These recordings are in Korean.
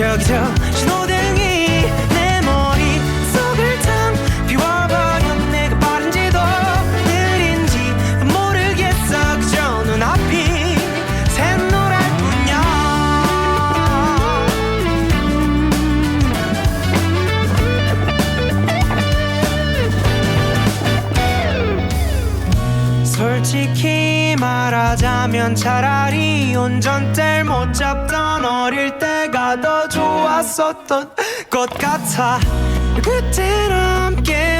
저기 저 신호등이 내 머릿속을 탕 비워버려 내가 빠른지도 느린지 모르겠어. 그저 눈앞이 샛노랄 뿐이야. 솔직히 말하자면 차라리 운전대를 못 잡던 어릴 때가 더 좋았었던 것 같아. 그때는 함께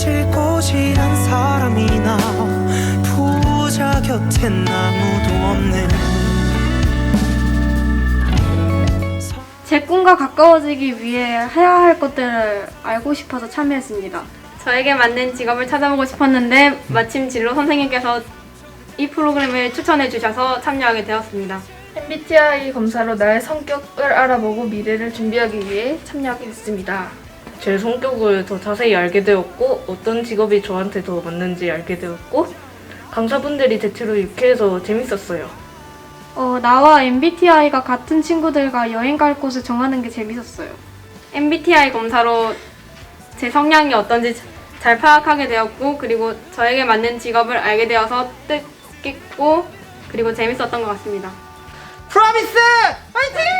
꼬질꼬질한 사람이나 부자 곁엔 아무도 없는 제 꿈과 가까워지기 위해 해야 할 것들을 알고 싶어서 참여했습니다. 저에게 맞는 직업을 찾아보고 싶었는데 마침 진로 선생님께서 이 프로그램을 추천해 주셔서 참여하게 되었습니다. MBTI 검사로 나의 성격을 알아보고 미래를 준비하기 위해 참여하게 됐습니다. 제 성격을 더 자세히 알게 되었고 어떤 직업이 저한테 더 맞는지 알게 되었고 강사분들이 대체로 유쾌해서 재밌었어요. 어, 나와 MBTI가 같은 친구들과 여행 갈 곳을 정하는 게 재밌었어요. MBTI 검사로 제 성향이 어떤지 잘 파악하게 되었고 그리고 저에게 맞는 직업을 알게 되어서 뜻깊고 그리고 재밌었던 것 같습니다. 프로미스! 화이팅!